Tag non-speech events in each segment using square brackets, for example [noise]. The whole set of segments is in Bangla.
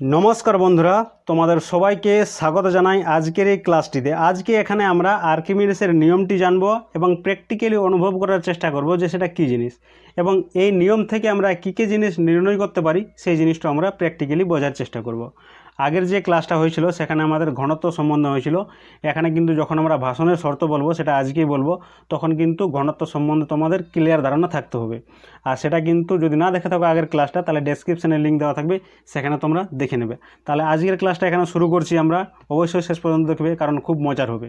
নমস্কার বন্ধুরা, তোমাদের সবাইকে স্বাগত জানাই আজকের এই ক্লাসটিতে। আজকে এখানে আমরা আর্কিমিডিসের নিয়মটি জানব এবং প্র্যাকটিক্যালি অনুভব করার চেষ্টা করব যে সেটা কী জিনিস। এবং এই নিয়ম থেকে আমরা কী কী জিনিস নির্ণয় করতে পারি, সেই জিনিসটা আমরা প্র্যাকটিক্যালি বোঝার চেষ্টা করব। আগের যে ক্লাসটা হয়েছিল, সেখানে আমাদের ঘনত্ব সম্বন্ধ হয়েছিল। এখানে কিন্তু যখন আমরা ভাষণের শর্ত বলব, সেটা আজকেই বলব, তখন কিন্তু ঘনত্ব সম্বন্ধে তোমাদের ক্লিয়ার ধারণা থাকতে হবে। আর সেটা কিন্তু যদি না দেখে থাকো আগের ক্লাসটা, তাহলে ডেসক্রিপশানে লিঙ্ক দেওয়া থাকবে, সেখানে তোমরা দেখে নেবে। তাহলে আজকের ক্লাসটা এখানে শুরু করছি আমরা, অবশ্যই শেষ পর্যন্ত দেখবে, কারণ খুব মজার হবে।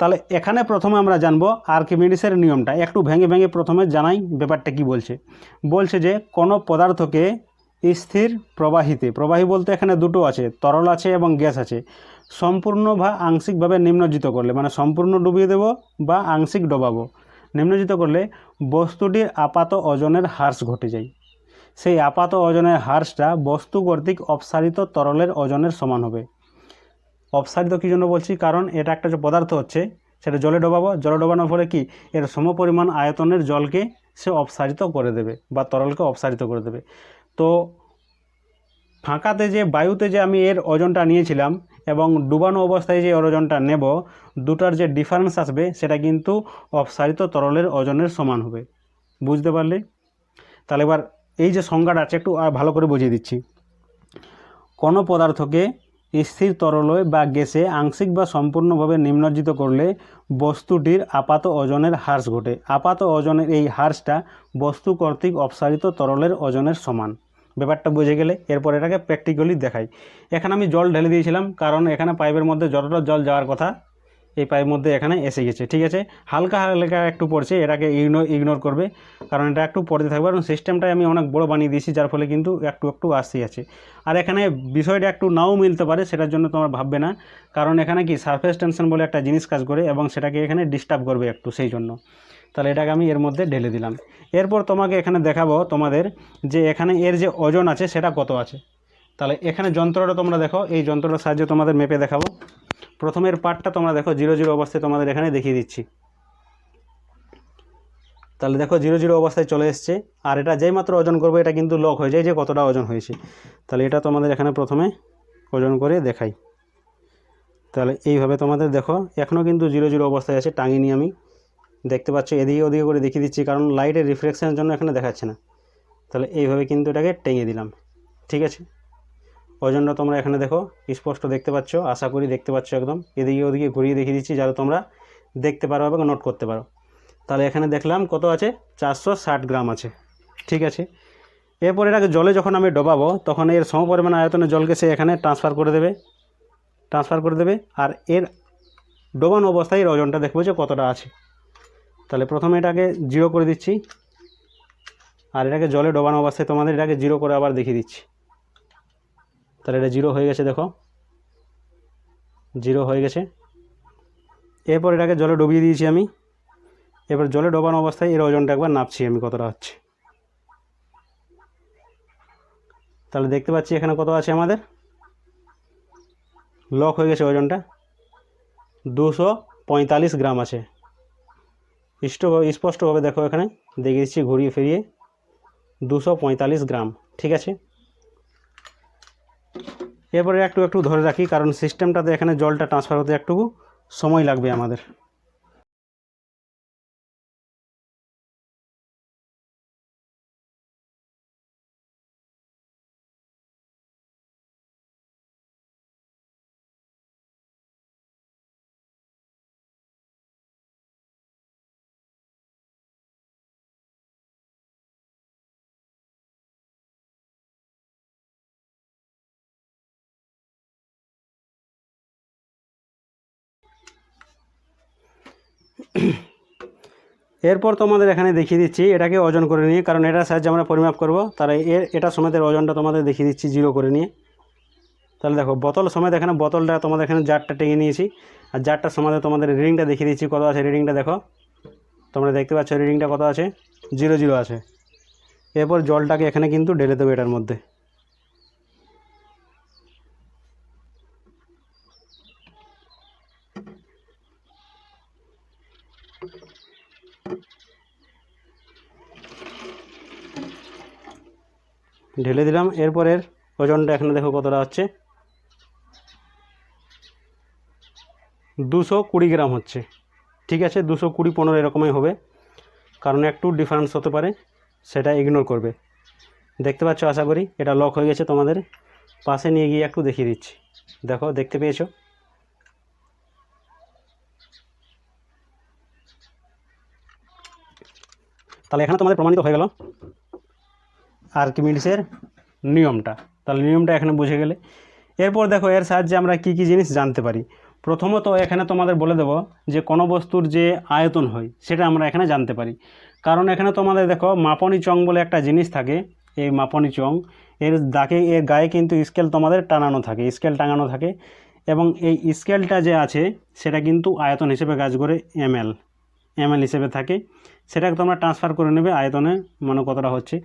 তাহলে এখানে প্রথমে আমরা জানব আর্কিমিডিসের নিয়মটা। একটু ভেঙে ভেঙে প্রথমে জানাই ব্যাপারটা কি বলছে। বলছে যে, কোনো পদার্থকে স্থির প্রবাহিতে। প্রবাহী বলতে এখানে দুটো আছে, তরল আছে এবং গ্যাস আছে। সম্পূর্ণ বা আংশিকভাবে নিম্নজিত করলে মানে সম্পূর্ণ ডুবিয়ে দেব বা আংশিক ডোবাবো। নিম্নজিত করলে বস্তুটির আপাত ওজনের হ্রাস ঘটে যায়। সেই আপাত ওজনের হ্রাসটা বস্তু কর্তৃক অপসারিত তরলের ওজনের সমান হবে। অপসারিত কী জন্য বলছি? কারণ এটা একটা যে পদার্থ হচ্ছে, সেটা জলে ডোবাবো। জলে ডোবানোর ফলে কি? এর সমপরিমাণ আয়তনের জলকে সে অপসারিত করে দেবে বা তরলকে অপসারিত করে দেবে। তো ফাঁকাতে যে, বায়ুতে যে আমি এর ওজনটা নিয়েছিলাম এবং ডুবানো অবস্থায় যে ওজনটা নেব, দুটার যে ডিফারেন্স আসবে, সেটা কিন্তু অপসারিত তরলের ওজনের সমান হবে। বুঝতে পারলে? তাহলে এবার এই যে সংজ্ঞাটা আছে, একটু ভালো করে বুঝিয়ে দিচ্ছি। কোনো পদার্থকে স্থির তরলে বা গ্যাসে আংশিক বা সম্পূর্ণভাবে নিম্নজিত করলে বস্তুটির আপাত ওজনের হ্রাস ঘটে। আপাত ওজনের এই হ্রাসটা বস্তু কর্তৃক অপসারিত তরলের ওজনের সমান। ব্যাপারটা বুঝে গেলে এরপর এটাকে প্র্যাকটিক্যালি দেখাই। এখানে আমি জল ঢেলে দিয়েছিলাম, কারণ এখানে পাইপের মধ্যে যতটা জল যাওয়ার কথা এই পায়ের মধ্যে এখানে এসে গেছে, ঠিক আছে? হালকা হালকা একটু পড়ছে, এটাকে ইগনোর ইগনোর করবে, কারণ এটা একটু পড়তে থাকবে কারণ সিস্টেমটাই আমি অনেক বড় বানিয়ে দিয়েছি, যার ফলে কিন্তু একটু একটু আসতেই আছে আর এখানে বিষয়টা একটু নাও মিলতে পারে, সেটার জন্য তোমার ভাববে না, কারণ এখানে কি সারফেস টেনশন বলে একটা জিনিস কাজ করে এবং সেটাকে এখানে ডিস্টার্ব করবে একটু, সেই জন্য। তাহলে এটাকে আমি এর মধ্যে ঢেলে দিলাম। এরপর তোমাকে এখানে দেখাবো তোমাদের যে এখানে এর যে ওজন আছে, সেটা কত আছে? তাহলে এখানে যন্ত্রটা তোমরা দেখো, এই যন্ত্রটার সাহায্যে তোমাদের মেপে দেখাবো। প্রথমের পার্টটা তোমরা দেখো, জিরো জিরো অবস্থায় তোমাদের এখানে দেখিয়ে দিচ্ছি। তাহলে দেখো, জিরো জিরো অবস্থায় চলে এসছে। আর এটা যেই মাত্র ওজন করবে, এটা কিন্তু লক হয়ে যায় যে কতটা ওজন হয়েছে। তাহলে এটা তোমাদের এখানে প্রথমে ওজন করে দেখাই। তাহলে এইভাবে তোমাদের দেখো এখনও কিন্তু জিরো জিরো অবস্থায় আছে, টাঙিনি আমি। দেখতে পাচ্ছ, এদিকে ওদিকে করে দেখিয়ে দিচ্ছি, কারণ লাইটের রিফ্লেকশনের জন্য এখানে দেখাচ্ছে না। তাহলে এইভাবে কিন্তু এটাকে টেঙে দিলাম। ঠিক আছে? ওজনটা তোমরা এখানে দেখো, স্পষ্ট দেখতে পাচ্ছ, আশা করি দেখতে পাচ্ছ একদম। এদিকে ওদিকে ঘুরিয়ে দেখিয়ে দিচ্ছি যাতে তোমরা দেখতে পারো এবং নোট করতে পারো। তাহলে এখানে দেখলাম কত আছে? চারশো ষাট গ্রাম আছে। ঠিক আছে? এরপর এটাকে জলে যখন আমি ডোবাবো, তখন এর সমপরিমাণ আয়তনের জলকে সে এখানে ট্রান্সফার করে দেবে। ট্রান্সফার করে দেবে। আর এর ডোবানো অবস্থায় এর ওজনটা দেখব যে কতটা আছে। তাহলে প্রথমে এটাকে জিরো করে দিচ্ছি। আর এটাকে জলে ডোবানো অবস্থায় তোমাদের এটাকে জিরো করে আবার দেখিয়ে দিচ্ছি। তাহলে এটা জিরো হয়ে গেছে, দেখো। জিরো হয়ে গেছে। এরপর এটাকে জলে ডুবিয়ে দিয়েছি আমি। এবার জলে ডোবানো অবস্থায় এর ওজনটা একবার নাপছি আমি, কতটা হচ্ছে। তাহলে দেখতে পাচ্ছি এখানে কত আছে আমাদের। লক হয়ে গেছে ওজনটা। দুশো পঁয়তাল্লিশ গ্রাম আছে। স্ট, স্পষ্টভাবে দেখো এখানে। দেখিয়ে দিচ্ছি ঘুরিয়ে ফিরিয়ে। দুশো পঁয়তাল্লিশ গ্রাম, ঠিক আছে? এরপরে একটু একটু ধরে রাখি, কারণ সিস্টেমটাতে এখানে জলটা ট্রান্সফার হতে একটু সময় লাগবে আমাদের। [coughs] এরপর তোমাদের এখানে দেখিয়ে দিচ্ছি, এটাকে ওজন করে নিয়ে, কারণ এটার সাহায্যে আমরা পরিমাপ করব। তাহলে এর, এটা সমেতের ওজনটা তোমাদের দেখিয়ে দিচ্ছি, জিরো করে নিয়ে। তাহলে দেখো, বোতল সমেত এখানে বোতলটা তোমাদের এখানে জারটা টেঙে নিয়েছি। আর জারটার সমেত তোমাদের রিডিংটা দেখিয়ে দিচ্ছি, কত আছে রিডিংটা দেখো। তোমরা দেখতে পাচ্ছ রিডিংটা কত আছে? জিরো জিরো আছে। এরপর জলটাকে এখানে কিন্তু ঢেলে দেবো এটার মধ্যে। ঢেলে দিলাম। এরপরের ওজনটা এখানে দেখো কতটা হচ্ছে। দুশো কুড়ি গ্রাম হচ্ছে। ঠিক আছে, দুশো কুড়ি পনেরো এরকমই হবে। কারণ একটু ডিফারেন্স হতে পারে, সেটা ইগনোর করবে। দেখতে পাচ্ছ, আশা করি এটা লক হয়ে গেছে তোমাদের। পাশে নিয়ে গিয়ে একটু দেখিয়ে দিচ্ছি। দেখো, দেখতে পেয়েছ? তাহলে এখানে তোমাদের প্রমাণিত হয়ে গেল। আর্কিমিডিসের নিয়মটা। তাহলে নিয়মটা এখানে বুঝে গেলে। এরপর দেখো, এর সাহায্যে আমরা কি কি জিনিস জানতে পারি। প্রথমত এখানে তোমাদের বলে দেব যে কোনো বস্তুর যে আয়তন হয়, সেটা আমরা এখানে জানতে পারি। কারণ এখানে তোমাদের দেখো, মাপনি চং বলে একটা জিনিস থাকে, এই মাপনি চং। এর দাকে এর গায়ে কিন্তু স্কেল তোমাদের টানানো থাকে, স্কেল টাঙানো থাকে। এবং এই স্কেলটা যে আছে, সেটা কিন্তু আয়তন হিসেবে কাজ করে এমএল। এমএল হিসেবে থাকে। সেটাকে তোমরা ট্রান্সফার করে নেবে আয়তনে মানে কতটা হচ্ছে।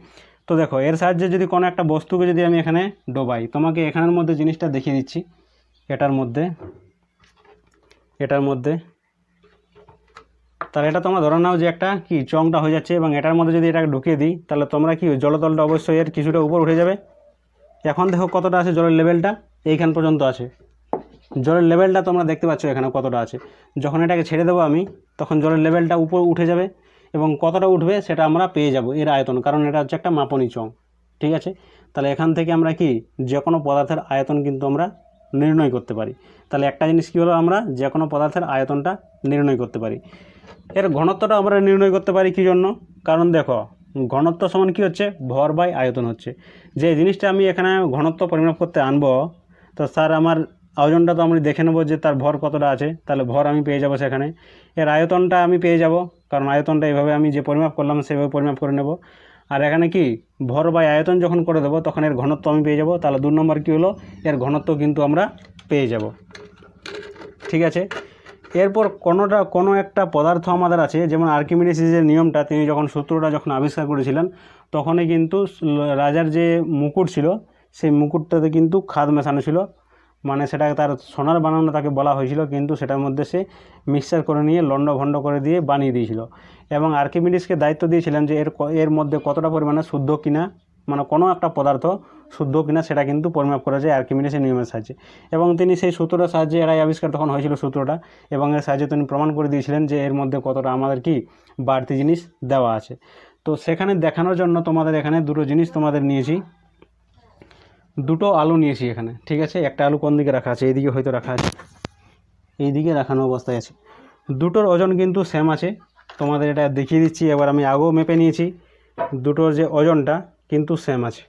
তো দেখো, এর সাহায্যে যদি কোনো একটা বস্তুকে যদি আমি এখানে ডোবাই, তোমাকে এখানের মধ্যে জিনিসটা দেখিয়ে দিচ্ছি। এটার মধ্যে এটার মধ্যে। তাহলে এটা তোমরা ধরে নাও যে একটা কি চংটা হয়ে যাচ্ছে এবং এটার মধ্যে যদি এটাকে ঢুকিয়ে দিই, তাহলে তোমরা কি জলতলটা অবশ্যই এর কিছুটা উপর উঠে যাবে? এখন দেখো কতটা আছে জলের লেভেলটা, এইখান পর্যন্ত আছে। জলের লেভেলটা তোমরা দেখতে পাচ্ছ এখানে কতটা আছে। যখন এটাকে ছেড়ে দেবো আমি, তখন জলের লেভেলটা উপর উঠে যাবে। এবং কতটা উঠবে সেটা আমরা পেয়ে যাব এর আয়তন, কারণ এটা হচ্ছে একটা মাপনি চং, ঠিক আছে? তাহলে এখান থেকে আমরা কি যে কোনো পদার্থের আয়তন কিন্তু আমরা নির্ণয় করতে পারি। তাহলে একটা জিনিস কী হলো আমরা যে কোনো পদার্থের আয়তনটা নির্ণয় করতে পারি। এর ঘনত্বটা আমরা নির্ণয় করতে পারি কী জন্য? কারণ দেখো, ঘনত্ব সমান কী হচ্ছে? ভর বাই আয়তন হচ্ছে। যে জিনিসটা আমি এখানে ঘনত্ব পরিমাপ করতে আনব, তো স্যার আমার ওজনটা তো আমি দেখে নেব যে তার ভর কতটা আছে। তাহলে ভর আমি পেয়ে যাব সেখানে। এর আয়তনটা আমি পেয়ে যাব কারণ আয়তনটা এইভাবে আমি যে পরিমাপ করলাম সেভাবে পরিমাপ করে নেব। আর এখানে কি? ভর বা আয়তন যখন করে দেবো, তখন এর ঘনত্ব আমি পেয়ে যাব। তাহলে দু নম্বর কী হলো? এর ঘনত্ব কিন্তু আমরা পেয়ে যাব। ঠিক আছে? এরপর কোনোটা, কোনো একটা পদার্থ আমাদের আছে, যেমন আর্কিমিডিসের যে নিয়মটা, তিনি যখন সূত্রটা যখন আবিষ্কার করেছিলেন, তখনই কিন্তু রাজার যে মুকুট ছিল, সেই মুকুটটাতে কিন্তু খাদ মেশানো ছিল। মানে সেটা তার সোনার বানানো তাকে বলা হয়েছিল, কিন্তু সেটার মধ্যে সে মিক্সচার করে নিয়ে লন্ড ভন্ড করে দিয়ে বানিয়ে দিয়েছিল। এবং আর্কিমিডিসকে দায়িত্ব দিয়েছিলেন যে এর এর মধ্যে কতটা পরিমাণে শুদ্ধ কিনা মানে কোনো একটা পদার্থ শুদ্ধ কিনা, সেটা কিন্তু পরিমাপ করা যায় আর্কিমিডিসের নিয়মের সাহায্যে। এবং তিনি সেই সূত্রটার সাহায্যে এরাই আবিষ্কার তখন হয়েছিল সূত্রটা, এবং এর সাহায্যে তিনি প্রমাণ করে দিয়েছিলেন যে এর মধ্যে কতটা আমাদের কি বাড়তি জিনিস দেওয়া আছে। তো সেখানে দেখানোর জন্য তোমাদের এখানে দুটো জিনিস তোমাদের নিয়েছি। দুটো আলু নিয়েছি এখানে, ঠিক আছে? একটা আলু কোন দিকে রাখা আছে? এইদিকে হয়তো রাখা আছে। এইদিকে রাখানো অবস্থায় আছে। দুটোর ওজন কিন্তু সেম আছে। তোমাদের এটা দেখিয়ে দিচ্ছি, এবার আমি আগেও মেপে নিয়েছি। দুটোর যে ওজনটা কিন্তু সেম আছে।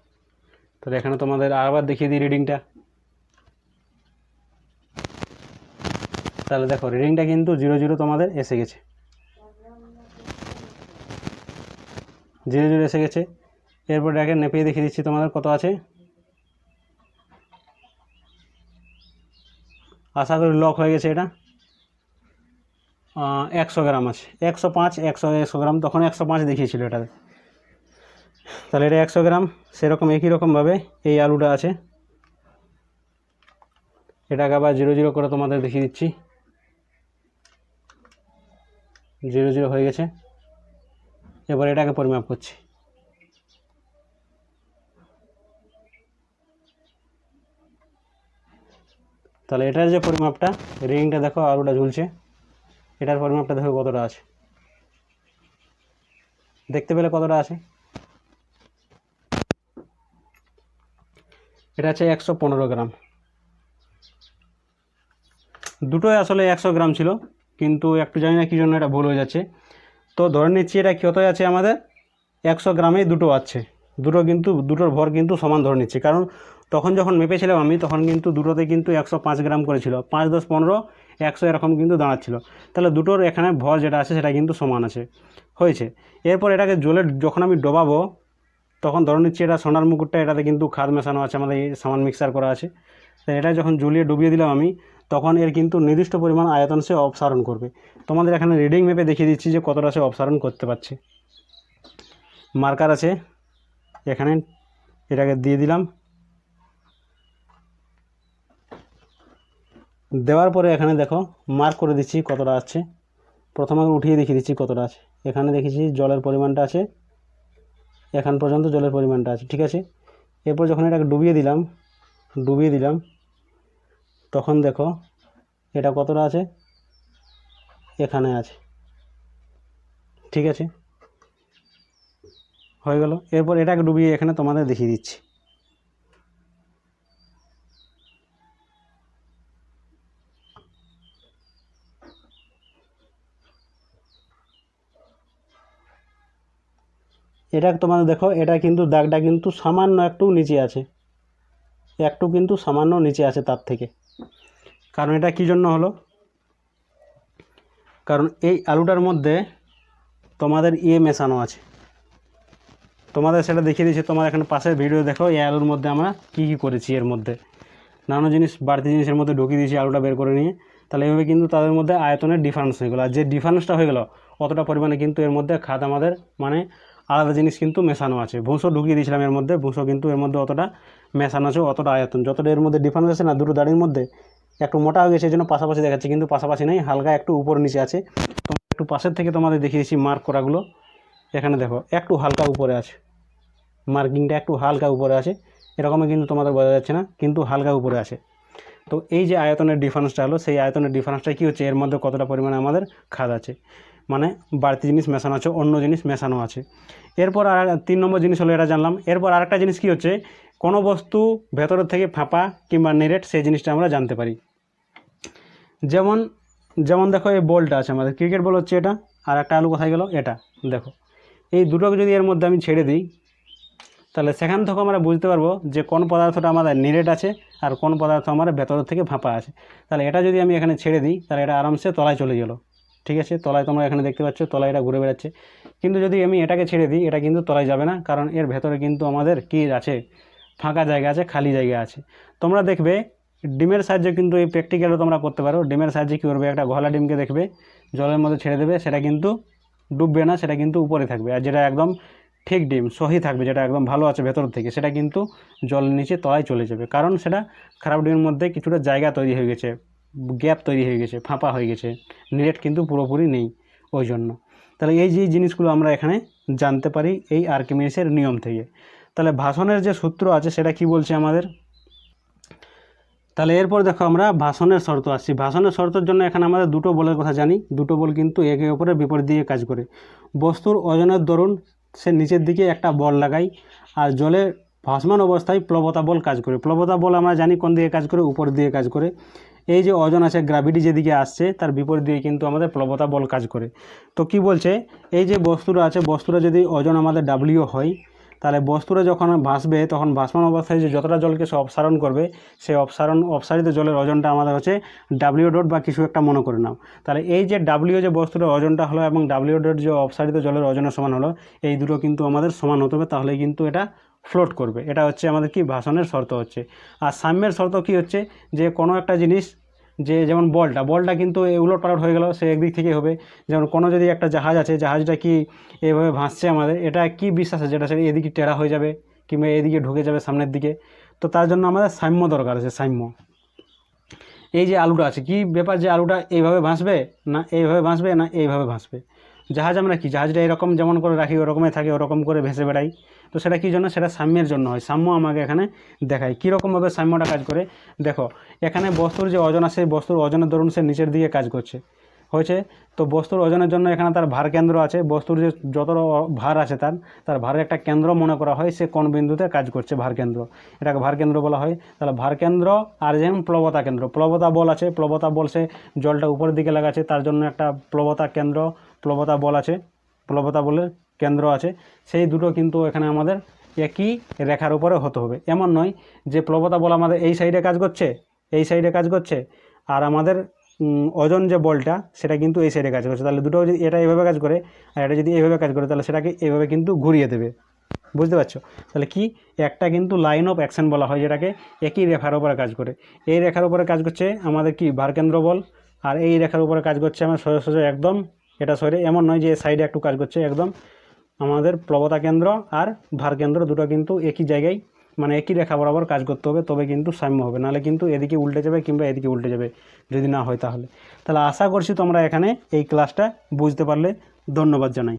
তাহলে এখানে তোমাদের আবার দেখিয়ে দিই রিডিংটা তাহলে দেখো রিডিংটা কিন্তু জিরো জিরো তোমাদের এসে গেছে। জিরো জিরো এসে গেছে। এরপর এটাকে নেপিয়ে দেখিয়ে দিচ্ছি তোমাদের কত আছে? আশা করি লক হয়ে গেছে এটা। একশো গ্রাম আছে। একশো পাঁচ, একশো একশো গ্রাম, তখন একশো পাঁচ দেখিয়েছিল এটাতে। তাহলে এটা একশো গ্রাম, সেরকম একই রকমভাবে এই আলুটা আছে। এটাকে আবার জিরো জিরো করে তোমাদের দেখিয়ে দিচ্ছি। জিরো জিরো হয়ে গেছে। এবার এটাকে পরিমাপ করছি। তাহলে এটার যে পরিমাপটা, রিংটা দেখো আলুটা ঝুলছে। এটার পরিমাপটা দেখো কতটা আছে। দেখতে পেলে কতটা আছে? এটা আছে একশো পনেরো গ্রাম। দুটোই আসলে একশো গ্রাম ছিল, কিন্তু একটু জানি না কী জন্য এটা ভুল হয়ে যাচ্ছে। তো ধরে নিচ্ছি এটা কতই আছে আমাদের? একশো গ্রামেই দুটো আছে। দুটো কিন্তু, দুটোর ভর কিন্তু সমান ধরে নিচ্ছি। কারণ তখন যখন মেপেছিলাম আমি, তখন কিন্তু দুটোতে কিন্তু একশো পাঁচ গ্রাম করেছিল। পাঁচ দশ পনেরো, একশো এরকম কিন্তু দাঁড়াচ্ছিল। তাহলে দুটোর এখানে ভর যেটা আছে, সেটা কিন্তু সমান আছে। হয়েছে। এরপর এটাকে জলে যখন আমি ডোবাবো, তখন ধরে নিচ্ছি এটা সোনার মুকুটটা, এটাতে কিন্তু খাদ মেশানো আছে, আমাদের সামান মিক্সার করা আছে। তো এটা যখন জ্বলিয়ে ডুবিয়ে দিলাম আমি, তখন এর কিন্তু নির্দিষ্ট পরিমাণ আয়তন সে অপসারণ করবে। তোমাদের এখানে রিডিং মেপে দেখিয়ে দিচ্ছি যে কতটা সে অপসারণ করতে পারছে। মার্কার আছে। এখানে এটাকে দিয়ে দিলাম। দেওয়ার পরে এখানে দেখো মার্ক করে দিচ্ছি কতটা আছে। প্রথমে উঠিয়ে দেখিয়ে দিচ্ছি কতটা আছে। এখানে দেখেছি জলের পরিমাণটা আছে। এখান পর্যন্ত জলের পরিমাণটা আছে, ঠিক আছে? এরপর যখন এটাকে ডুবিয়ে দিলাম ডুবিয়ে দিলাম, তখন দেখো এটা কতটা আছে? এখানে আছে, ঠিক আছে? হয়ে গেল। এরপর এটাকে ডুবিয়ে এখানে তোমাদের দেখিয়ে দিচ্ছি। এটা তোমাদের দেখো, এটা কিন্তু দাগটা কিন্তু সামান্য একটু নিচে আছে। একটু কিন্তু সামান্য নিচে আছে তার থেকে। কারণ এটা কী জন্য হলো? কারণ এই আলুটার মধ্যে তোমাদের ইয়ে মেশানো আছে। তোমাদের সেটা দেখিয়ে দিয়েছি, তোমার এখানে পাশের ভিডিও দেখো, এই আলুর মধ্যে আমরা কী কী করেছি এর মধ্যে। নানা জিনিস, বাড়তি জিনিসের মধ্যে ঢুকিয়ে দিয়েছি আলুটা বের করে নিয়ে। তাহলে এইভাবে কিন্তু তাদের মধ্যে আয়তনের ডিফারেন্স হয়ে গেলো। আর যে ডিফারেন্সটা হয়ে গেলো, অতটা পরিমাণে কিন্তু এর মধ্যে খাদ আমাদের মানে আলাদা জিনিস কিন্তু মেশানো আছে। ভুঁসো ঢুকিয়ে দিয়েছিলাম এর মধ্যে ভুঁসো কিন্তু এর মধ্যে অতটা মেশানো আছে, অতটা আয়তন। যতটা এর মধ্যে ডিফারেন্স আছে না, দুটো দাড়ির মধ্যে একটু মোটা হয়ে গেছে, এই জন্য পাশাপাশি দেখাচ্ছে, কিন্তু পাশাপাশি নেই, হালকা একটু উপর নিচে আছে। তো একটু পাশের থেকে তোমাদের দেখিয়ে দিচ্ছি মার্ক করাগুলো। এখানে দেখো, একটু হালকা উপরে আছে। মার্কিংটা একটু হালকা উপরে আছে এরকমই কিন্তু তোমাদের বোঝা যাচ্ছে না, কিন্তু হালকা উপরে আছে তো এই যে আয়তনের ডিফারেন্সটা হলো, সেই আয়তনের ডিফারেন্সটা কী হচ্ছে? এর মধ্যে কতটা পরিমাণে আমাদের খাদ আছে? মানে বাড়তি জিনিস মেশানো আছে, অন্য জিনিস মেশানো আছে। এরপর আর তিন নম্বর জিনিস হলো এটা জানলাম। এরপর আরেকটা জিনিস কী হচ্ছে? কোনো বস্তু ভেতরের থেকে ফাঁপা কিংবা নেরেট, সেই জিনিসটা আমরা জানতে পারি। যেমন যেমন দেখো এই বলটা আছে আমাদের। ক্রিকেট বল হচ্ছে এটা, আর একটা আলু কোথায় গেল? এটা। দেখো। এই দুটোকে যদি এর মধ্যে আমি ছেড়ে দিই তাহলে সেখান থেকে আমরা বুঝতে পারব যে কোন পদার্থটা আমাদের নিরেট আছে আর কোন পদার্থ আমার ভেতরের থেকে ফাঁপা আছে। তাহলে এটা যদি আমি এখানে ছেড়ে দিই, তাহলে এটা আরামসে তলায় চলে গেলো। ঠিক আছে? তলায় তোমরা এখানে দেখতে পাচ্ছ, তলায় এটা ঘুরে বেড়াচ্ছে। কিন্তু যদি আমি এটাকে ছেড়ে দিই, এটা কিন্তু তলায় যাবে না, কারণ এর ভেতরে কিন্তু আমাদের কী আছে? ফাঁকা জায়গা আছে, খালি জায়গা আছে। তোমরা দেখবে, ডিমের সাহায্যে কিন্তু এই প্র্যাকটিক্যালও তোমরা করতে পারো। ডিমের সাহায্যে কী করবে? একটা ঘোলা ডিমকে দেখবে, জলের মধ্যে ছেড়ে দেবে, সেটা কিন্তু ডুববে না, সেটা কিন্তু উপরে থাকবে। আর যেটা একদম ঠিক ডিম, সহি থাকবে, যেটা একদম ভালো আছে ভেতর থেকে, সেটা কিন্তু জলের নিচে তলায় চলে যাবে। কারণ সেটা খারাপ ডিমের মধ্যে কিছুটা জায়গা তৈরি হয়ে গেছে, গ্যাপ তৈরি হয়ে গেছে, ফাঁপা হয়ে গেছে, নেট কিন্তু পুরোপুরি নেই ওই জন্য। তাহলে এই যে জিনিসগুলো আমরা এখানে জানতে পারি এই আর্কিমিডিসের নিয়ম থেকে। তাহলে ভাষণের যে সূত্র আছে, সেটা কি বলছে আমাদের? তাহলে এরপর দেখো আমরা ভাষণের শর্ত আসছি। ভাষণের শর্তের জন্য এখানে আমাদের দুটো বলের কথা জানি। দুটো বল কিন্তু একে অপরের বিপরীত দিয়ে কাজ করে। বস্তুর ওজনের দরুন সে নিচের দিকে একটা বল লাগাই আর জলে ভাসমান অবস্থায় প্লবতা বল কাজ করে। প্লবতা বল আমরা জানি কোন দিকে কাজ করে উপর দিকে কাজ করে। এই যে ওজন আছে গ্র্যাভিটি যেদিকে আসছে, তার বিপরীত দিকে কিন্তু আমাদের প্লবতা বল কাজ করে। তো কি বলছে? এই যে বস্তুটা আছে বস্তুটা যদি ওজন আমাদের ডাব্লিউ হয় তাহলে বস্তুটা যখন ভাসবে, তখন ভাসমান অবস্থায় যে যতটা জলকে সে অপসারণ করবে সেই অপসারণ, অপসারিত জলের ওজনটা আমাদের হচ্ছে ডাব্লিউ ডট বা কিছু একটা মনে করে নাও। তাহলে এই যে ডাব্লিউ যে বস্তুটার ওজনটা হলো এবং ডাব্লিউ ডট যে অপসারিত জলের ওজনের সমান হলো, এই দুটো কিন্তু আমাদের সমান হতে হবে তাহলে কিন্তু এটা ফ্লোট করবে। এটা হচ্ছে আমাদের কি? ভাষণের শর্ত হচ্ছে। আর সাম্যের শর্ত কি হচ্ছে? যে কোনো একটা জিনিস যে যেমন বলটা বলটা কিন্তু উলট পালট হয়ে গেল, সে একদিক থেকে হবে। যেমন কোনো যদি একটা জাহাজ আছে, জাহাজটা কি এভাবে ভাসছে আমাদের, এটা কি বিশ্বাস আছে যেটা সে এদিকে টেরা হয়ে যাবে কিংবা এদিকে ঢুকে যাবে সামনের দিকে? তো তার জন্য আমাদের সাম্য দরকার আছে, সাম্য। এই যে আলুটা আছে, কি ব্যাপার যে আলুটা এইভাবে ভাসবে না এইভাবে ভাসবে না এইভাবে ভাসবে? জাহাজ আমরা কি? জাহাজটা এরকম যেমন করে রাখি, ওরকমই থাকে, ওরকম করে ভেসে বেড়াই। তো সেটা কী জন্য? সেটা সাম্যের জন্য হয়। সাম্য আমাকে এখানে দেখায়। কীরকমভাবে সাম্যটা কাজ করে? দেখো, এখানে বস্তুর যে অজন আছে, বস্তুর অজনের দরুন সে নিচের দিকে কাজ করছে। হয়েছে। তো বস্তুর ওজনের জন্য এখানে তার ভার কেন্দ্র আছে। বস্তুর যে যত ভার আছে তার তার ভারের একটা কেন্দ্র মনে করা হয়। সে কোন বিন্দুতে কাজ করছে ভার কেন্দ্র। এটাকে ভার কেন্দ্র বলা হয়। তাহলে ভার কেন্দ্র আর যেমন প্লবতা কেন্দ্র। প্লবতা বল আছে। প্লবতা বল সে জলটা উপরের দিকে লাগাচ্ছে। তার জন্য একটা প্লবতা কেন্দ্র, প্লবতা বল আছে। প্লবতা বলের কেন্দ্র আছে। সেই দুটো কিন্তু এখানে আমাদের একই রেখার উপরে হতে হবে। এমন নয় যে প্লবতা বল আমাদের এই সাইডে কাজ করছে, এই সাইডে কাজ করছে। আর আমাদের ওজন যে বলটা, সেটা কিন্তু এই সাইডে কাজ করছে। তাহলে দুটো যদি এটা এভাবে কাজ করে, আর এটা যদি এভাবে কাজ করে, তাহলে সেটাকে এভাবে কিন্তু ঘুরিয়ে দেবে। বুঝতে পারছ? তাহলে কি? একটা কিন্তু লাইন অফ অ্যাকশন বলা হয়, যেটাকে একই রেখার উপরে কাজ করে। এই রেখার উপরে কাজ করছে আমাদের কি? ভারকেন্দ্র বল। আর এই রেখার উপরে কাজ করছে আমার সোজা সোজা একদম। এটা সরে এমন নয় যে সাইডে একটু কাজ করছে একদম। আমাদের প্লবতা কেন্দ্র আর ভার কেন্দ্র দুটো কিন্তু একই জায়গায় মানে একই রেখা বরাবর কাজ করতে হবে, তবে কিন্তু সাম্য হবে। নাহলে কিন্তু এদিকে উল্টে যাবে কিংবা এদিকে উল্টে যাবে, যদি না হয় তাহলে। তাহলে আশা করছি তোমরা এখানে এই ক্লাসটা বুঝতে পারলে। ধন্যবাদ জানাই।